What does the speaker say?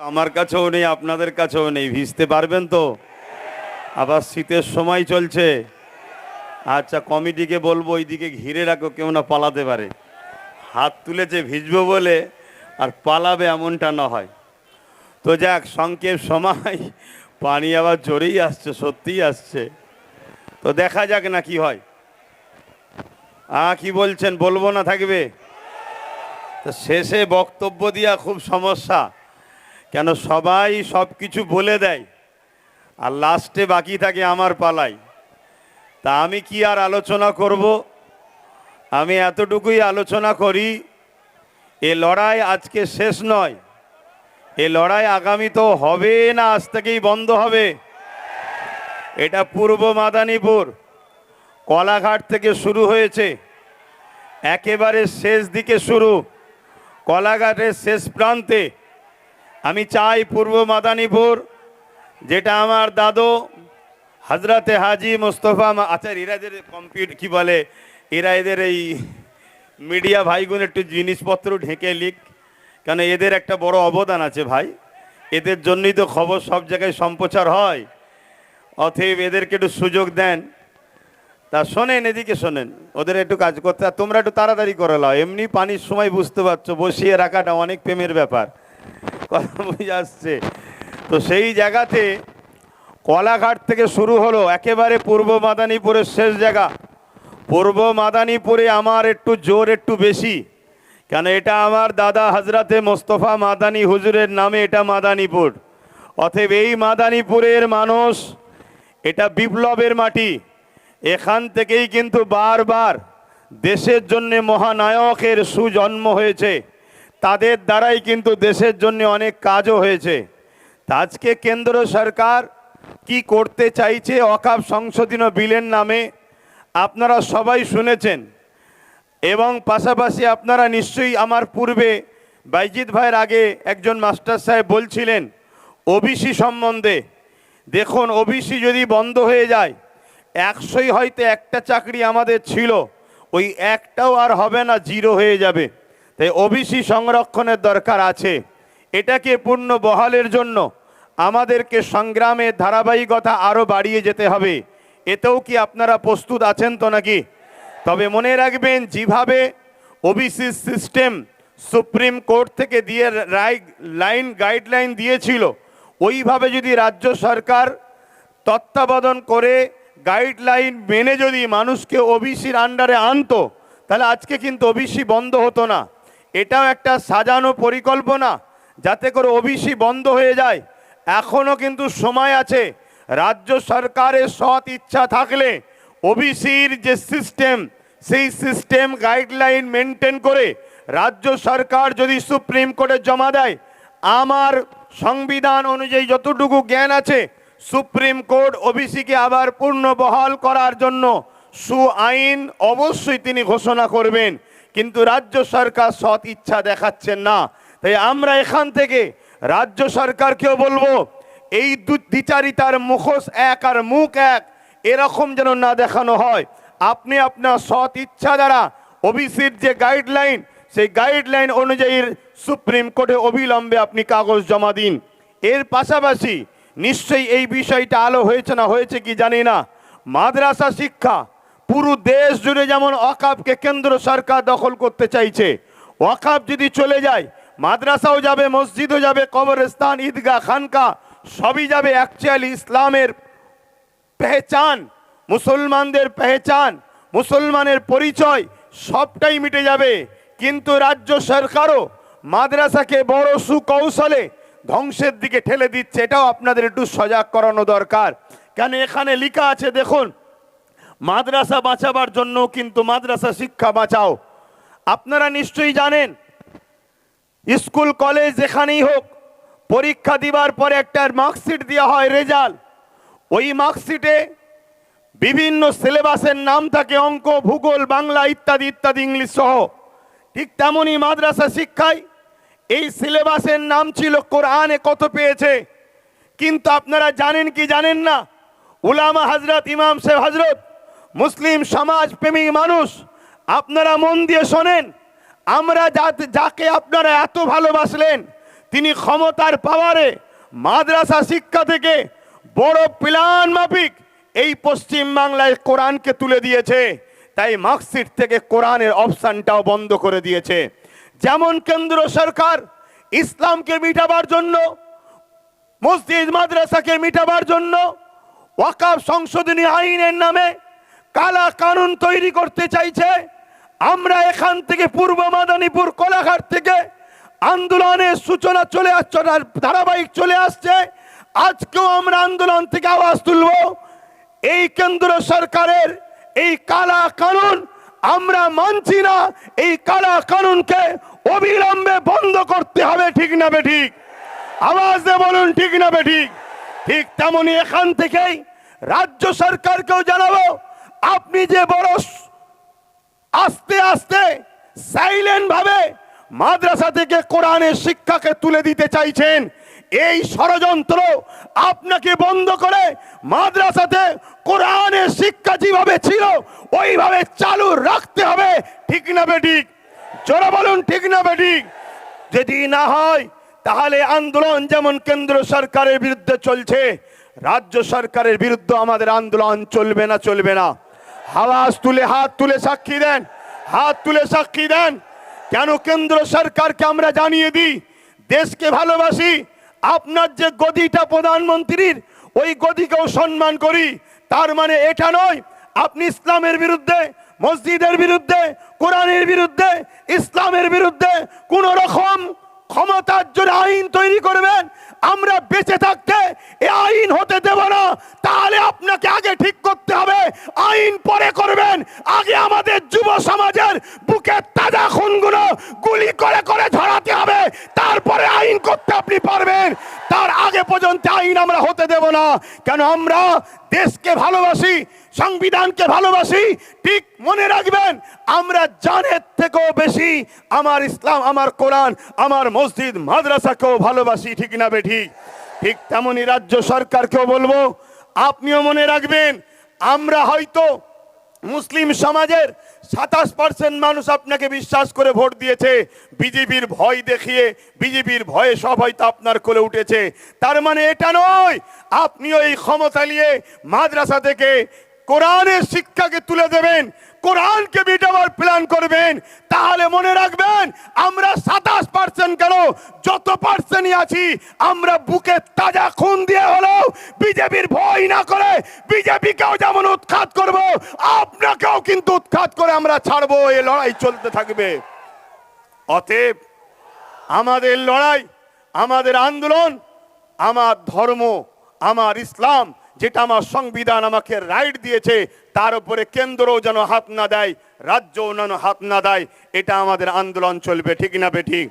আমার কাছেও নেই, আপনাদের কাছেও নেই, ভিজতে পারবেন তো? আবার শীতের সময় চলছে। আচ্ছা কমিটিকে বলব, ওইদিকে ঘিরে রাখো, কেউ না পালাতে পারে। হাত তুলেছে ভিজবো বলে, আর পালাবে এমনটা না হয়। তো যাক, সংক্ষেপ সময়, পানি আবার জোরেই আসছে, সত্যিই আসছে। তো দেখা যাক না কি হয়। আ, কি বলছেন, বলব না থাকবে? তো শেষে বক্তব্য দিয়া খুব সমস্যা। কেন সবাই সব কিছু বলে দেয় আর লাস্টে বাকি থাকে আমার পালাই। তা আমি কি আর আলোচনা করব? আমি এতটুকুই আলোচনা করি, এ লড়াই আজকে শেষ নয়। এ লড়াই আগামী তো হবে না আজ থেকেই বন্ধ হবে। এটা পূর্ব মাদানীপুর কলাঘাট থেকে শুরু হয়েছে। একেবারে শেষ দিকে শুরু, কলাঘাটের শেষ প্রান্তে। আমি চাই পূর্ব মাদানীপুর, যেটা আমার দাদু হাজরাতে হাজি মোস্তফা আচ্ছা এরা এদের কম্পিউট কি বলে? এরা এদের এই মিডিয়া ভাইগুলো একটু জিনিসপত্র ঢেকে লিখ কেন এদের একটা বড় অবদান আছে ভাই। এদের জন্যই তো খবর সব জায়গায় সম্প্রচার হয়। অতএব এদেরকে একটু সুযোগ দেন। তা শোনেন, এদিকে শোনেন। ওদের একটু কাজ করতে তোমরা একটু তাড়াতাড়ি করে লাও। এমনি পানির সময় বুঝতে পারছ, বসিয়ে রাখাটা অনেক প্রেমের ব্যাপার। কথা বুঝে আসছে। তো সেই জায়গাতে কলাঘাট থেকে শুরু হলো একেবারে পূর্ব মাদানীপুরের শেষ জায়গা। পূর্ব মাদানীপুরে আমার একটু জোর, একটু বেশি। কেন এটা আমার দাদা হাজরাতে মোস্তফা মাদানী হুজুরের নামে এটা মাদানীপুর। অতএব এই মাদানীপুরের মানুষ, এটা বিপ্লবের মাটি। এখান থেকেই কিন্তু বারবার দেশের জন্যে মহানায়কের সুজন্ম হয়েছে। তাদের দ্বারাই কিন্তু দেশের জন্য অনেক কাজও হয়েছে। আজকে কেন্দ্র সরকার কি করতে চাইছে অকাপ সংশোধনী বিলের নামে আপনারা সবাই শুনেছেন। এবং পাশাপাশি আপনারা নিশ্চয়ই আমার পূর্বে বাইজিৎ ভাইয়ের আগে একজন মাস্টার সাহেব বলছিলেন, ওবিসি সম্বন্ধে। দেখুন, ওবিসি যদি বন্ধ হয়ে যায়, একশোই হয়তো একটা চাকরি আমাদের ছিল, ওই একটাও আর হবে না, জিরো হয়ে যাবে। তাই ওবিসি সংরক্ষণের দরকার আছে। এটাকে পূর্ণ বহালের জন্য আমাদেরকে সংগ্রামের ধারাবাহিকতা আরও বাড়িয়ে যেতে হবে। এতেও কি আপনারা প্রস্তুত আছেন তো নাকি? তবে মনে রাখবেন, যেভাবে ওবিসি সিস্টেম সুপ্রিম কোর্ট থেকে দিয়ে রায়, লাইন গাইডলাইন দিয়েছিল, ওইভাবে যদি রাজ্য সরকার তত্ত্বাবধান করে গাইডলাইন মেনে যদি মানুষকে ওবিসির আন্ডারে আনতো, তাহলে আজকে কিন্তু ওবিসি বন্ধ হতো না। এটাও একটা সাজানো পরিকল্পনা যাতে করে ওবিসি বন্ধ হয়ে যায়। এখনও কিন্তু সময় আছে। রাজ্য সরকারের সৎ ইচ্ছা থাকলে ওবিসির যে সিস্টেম, সেই সিস্টেম গাইডলাইন মেনটেন করে রাজ্য সরকার যদি সুপ্রিম কোর্টে জমা দেয়, আমার সংবিধান অনুযায়ী যতটুকু জ্ঞান আছে, সুপ্রিম কোর্ট ওবিসিকে আবার পূর্ণ বহাল করার জন্য সু আইন অবশ্যই তিনি ঘোষণা করবেন। কিন্তু রাজ্য সরকার সৎ ইচ্ছা দেখাচ্ছেন না। তাই আমরা এখান থেকে রাজ্য সরকারকেও বলব, এই দ্বিচারিতার মুখোশ এক আর মুখ এক, এরকম যেন না দেখানো হয়। আপনি আপনার সৎ ইচ্ছা দ্বারা ওবিসির যে গাইডলাইন, সেই গাইডলাইন অনুযায়ী সুপ্রিম কোর্টে অবিলম্বে আপনি কাগজ জমা দিন। এর পাশাপাশি নিশ্চয়ই এই বিষয়টা আলো হয়েছে না হয়েছে কি জানি না। মাদ্রাসা শিক্ষা পুরো দেশ জুড়ে যেমন অকাপকে কেন্দ্র সরকার দখল করতে চাইছে ওয়াকাপ যদি চলে যায়, মাদ্রাসাও যাবে, মসজিদও যাবে, কবরস্থান, ঈদগাহ, খানকা, সবই যাবে অ্যাকচুয়ালি ইসলামের পেহচান, মুসলমানদের পেহচান, মুসলমানের পরিচয় সবটাই মিটে যাবে। কিন্তু রাজ্য সরকারও মাদ্রাসাকে বড় সুকৌশলে ধ্বংসের দিকে ঠেলে দিচ্ছে, এটাও আপনাদের একটু সজাগ করানো দরকার। কেন এখানে লেখা আছে, দেখুন মাদ্রাসা বাঁচাবার জন্য কিন্তু মাদ্রাসা শিক্ষা বাঁচাও। আপনারা নিশ্চয়ই জানেন, স্কুল, কলেজ যেখানেই হোক, পরীক্ষা দিবার পরে একটা মার্কশিট দেওয়া হয় রেজাল্ট। ওই মার্কশিটে বিভিন্ন সিলেবাসের নাম থাকে, অঙ্ক, ভূগোল, বাংলা ইত্যাদি ইত্যাদি, ইংলিশ সহ। ঠিক তেমনই মাদ্রাসা শিক্ষায় এই সিলেবাসের নাম ছিল কোরআনে কত পেয়েছে। কিন্তু আপনারা জানেন কি জানেন না? উলামা হজরত ইমাম সাহেব হজরত মুসলিম সমাজ প্রেমী মানুষ, আপনারা মন দিয়ে শোনেন, আমরা যাকে আপনারা এত ভালোবাসলেন, তিনি ক্ষমতার পাওয়ারে মাদ্রাসা শিক্ষা থেকে বড় প্ল্যান মাফিক এই পশ্চিম বাংলায় কোরআনকে তুলে দিয়েছে। তাই মার্কশিট থেকে কোরআনের অপশানটাও বন্ধ করে দিয়েছে। যেমন কেন্দ্র সরকার ইসলামকে মিটাবার জন্য, মসজিদ মাদ্রাসাকে মিটাবার জন্য, ওয়াকাব সংশোধনী আইনের নামে কালা কানুন তৈরি করতে চাইছে। আমরা এখান থেকে পূর্ব মাদানীপুর কোলাঘাট থেকে আন্দোলনের সূচনা চলে আসছে ধারাবাহিক চলে আসছে। আজকেও আমরা আন্দোলন থেকে আওয়াজ তুলব। এই কেন্দ্র সরকারের এই কালা কানুন আমরা মানছি না। এই কালা কানুনকে অবিলম্বে বন্ধ করতে হবে, ঠিক না বে ঠিক? আওয়াজ দিয়ে বলুন, ঠিক না বে ঠিক? ঠিক তেমনি এখান থেকেই রাজ্য সরকারকেও জানাব আপনি যে বড় আস্তে আস্তে সাইলেন্ট ভাবে মাদ্রাসা থেকে কোরআনের শিক্ষাকে তুলে দিতে চাইছেন, এই ষড়যন্ত্র আপনাকে বন্ধ করে মাদ্রাসাতে কোরআনের শিক্ষা যেভাবে ছিল, ওইভাবে চালু রাখতে হবে। ঠিক না বেঠিক জোরে বলুন, ঠিক না বেঠিক যদি না হয়, তাহলে আন্দোলন যেমন কেন্দ্র সরকারের বিরুদ্ধে চলছে, রাজ্য সরকারের বিরুদ্ধে আমাদের আন্দোলন চলবে না চলবে না। আওয়াজ তুলে, হাত তুলে সাক্ষী দেন, হাত তুলে সাক্ষী দেন। কেন কেন্দ্র সরকারকে আমরা জানিয়ে দিই, দেশকে ভালোবাসি, আপনার যে গদিটা প্রধানমন্ত্রীর, ওই গদিকেও সম্মান করি। তার মানে এটা নয়, আপনি ইসলামের বিরুদ্ধে, মসজিদের বিরুদ্ধে, কোরআনের বিরুদ্ধে, ইসলামের বিরুদ্ধে কোন রকম ক্ষমতার জন্য আইন তৈরি করবেন, আমরা বেঁচে থাকতে এ আইন হতে দেব না। তাহলে আপনাকে আগে ঠিক করতে হবে, আইন পরে করবেন। আগে আমাদের যুব সমাজের বুকে তাজা খুনগুলো গুলি করে করে ঝরাতে হবে। তারপরে আইন করতে আপনি পারবেন। তার আগে পর্যন্ত আইন আমরা হতে দেব না। কেন আমরা দেশকে ভালোবাসি সংবিধানকে ভালোবাসি, ঠিক মনে রাখবেন, আমরা জানের থেকেও বেশি আমার ইসলাম, আমার কোরআন, আমার মসজিদ, মাদ্রাসাকেও ভালোবাসি, ঠিক না বেঠি? ঠিক তেমনই রাজ্য সরকারকেও বলব, আপনিও মনে রাখবেন, আমরা হয়তো মুসলিম সমাজের সাতাশ পার্সেন্ট মানুষ আপনাকে বিশ্বাস করে ভোট দিয়েছে, বিজেপির ভয় দেখিয়ে, বিজেপির ভয়ে সব হয়তো আপনার কোলে উঠেছে। তার মানে এটা নয়, আপনিও এই ক্ষমতা নিয়ে মাদ্রাসা থেকে কোরআনের শিক্ষাকে তুলে দেবেন, কোরআনকে মিটাবার প্ল্যান করবেন, তাহলে মনে রাখবেন আমরা সাতাশ পার্সেন্ট কেন? যত পার্সেন্টই আছি, আমরা বুকে তাজা খুন দিয়ে হলেও বিজেপির ভয় না করে বিজেপিকেও যেমন উৎখাত করব, আপনাকেও কিন্তু উৎখাত করে আমরা ছাড়বো এই লড়াই চলতে থাকবে। অতএব আমাদের লড়াই, আমাদের আন্দোলন, আমার ধর্ম, আমার ইসলাম যেটা আমার সংবিধান আমাকে রাইট দিয়েছে, তার উপরে কেন্দ্রও যেন হাত না দেয়, রাজ্যও যেন হাত না দেয়, এটা আমাদের আন্দোলন চলবে, ঠিক না বেঠিক